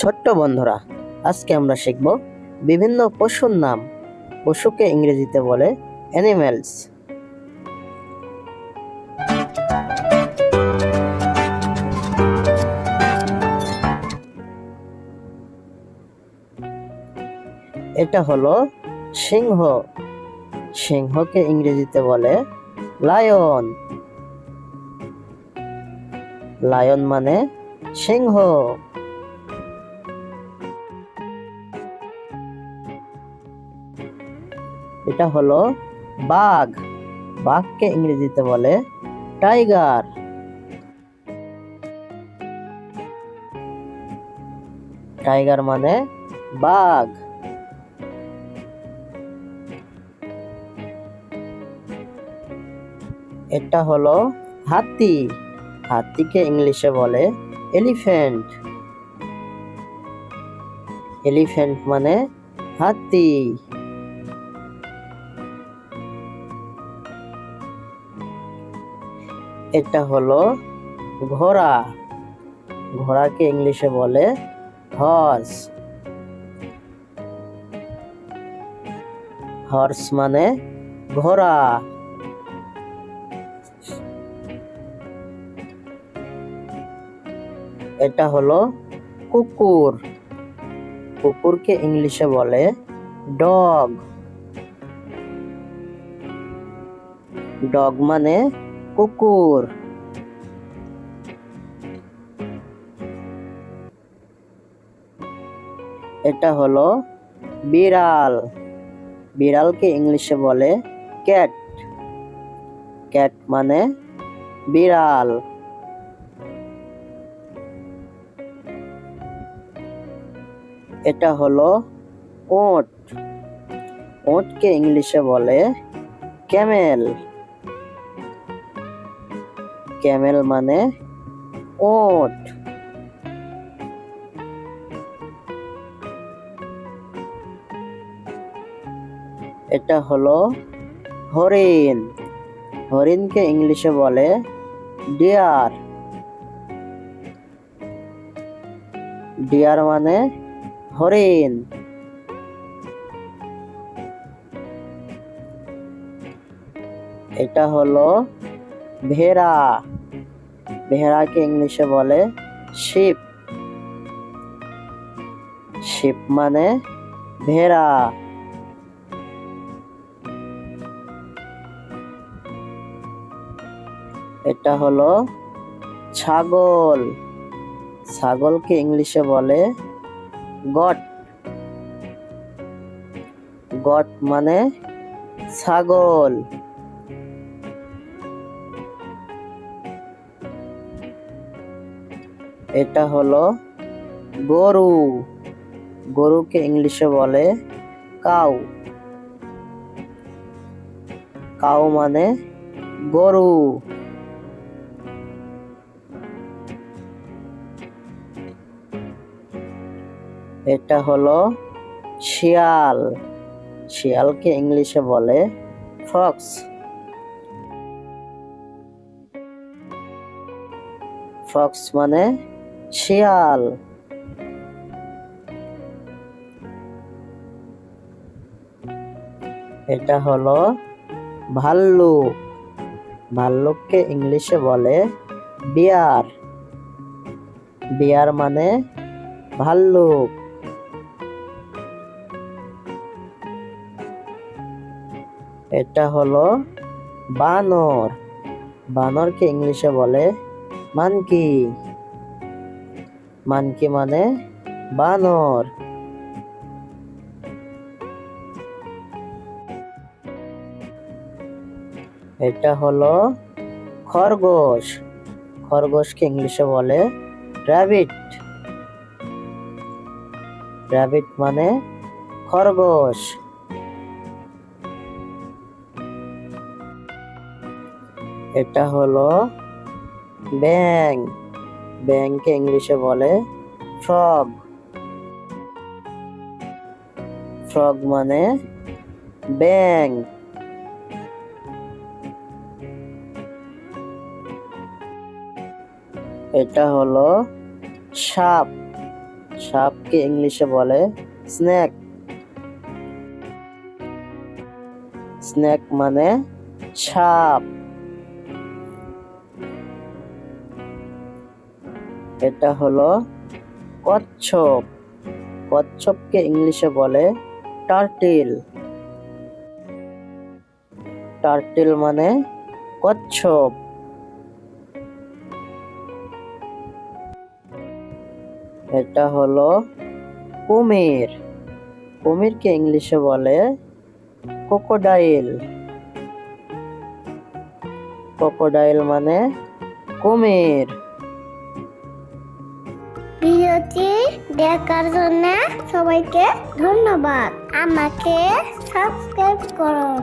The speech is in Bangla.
ছোট্ট বন্ধুরা, আজকে আমরা শিখব বিভিন্ন পশুর নাম। পশুকে ইংরেজিতে বলে অ্যানিমেলস এটা হলো সিংহ। সিংহকে ইংরেজিতে বলে লায়ন লায়ন মানে সিংহ। এটা হলো বাঘ। বাঘকে ইংরেজিতে বলে টাইগার। টাইগার মানে বাঘ। এটা হলো হাতি। হাতিকে ইংলিশে বলে এলিফ্যান্ট। এলিফ্যান্ট মানে হাতি। এটা হলো ঘোড়া। ঘোড়াকে ইংলিশে বলে হর্স হর্স মানে ঘোড়া। এটা হলো কুকুর। কুকুরকে ইংলিশে বলে ডগ ডগ মানে কুকুর। এটা হলো বিড়াল। বিড়ালকে ইংলিশে বলে ক্যাট। ক্যাট মানে বিড়াল। এটা হলো ওট। ওটকে ইংলিশে বলে ক্যামেল। ক্যামেল মানে ওট। এটা হলো হরিণ। হরিণকে ইংলিশে বলে ডিয়ার। ডিয়ার মানে হরিণ। এটা হলো ভেড়া। ভেড়াকে ইংলিশে বলে শিপ। শিপ মানে ভেড়া। এটা হলো ছাগল। ছাগলকে ইংলিশে বলে গট। গট মানে ছাগল। এটা হলো গরু। গরুকে ইংলিশে বলে কাউ। কাউ মানে গরু। এটা হলো শিয়াল। শিয়ালকে ইংলিশে বলে ফক্স। ফক্স মানে শিয়াল। এটা হলো ভাল্লুক। ভাল্লুককে ইংলিশে বলে বিয়ার। বিয়ার মানে ভাল্লুক। এটা হলো বানর। বানরকে ইংলিশে বলে মানকি। মানকি মানে বানর। এটা হলো খরগোশ। খরগোশকে ইংলিশে বলে র্যাবিট র্যাবিট মানে খরগোশ। এটা হলো ব্যাং ব্যাংকে ইংলিশে বলে, ফ্রগ। ফ্রগ মানে ব্যাং এটা হলো সাপ। সাপকে ইংলিশে বলে স্নেক। স্নেক মানে সাপ। এটা হলো কচ্ছপ। কচ্ছপকে ইংলিশে বলে টার্টিল টার্টিল মানে কচ্ছপ। এটা হলো কুমির। কুমিরকে ইংলিশে বলে ক্রোকোডাইল ক্রোকোডাইল মানে কুমির। ভিডিওটি দেখার জন্য সবাইকে ধন্যবাদ। আমাকে সাবস্ক্রাইব করুন।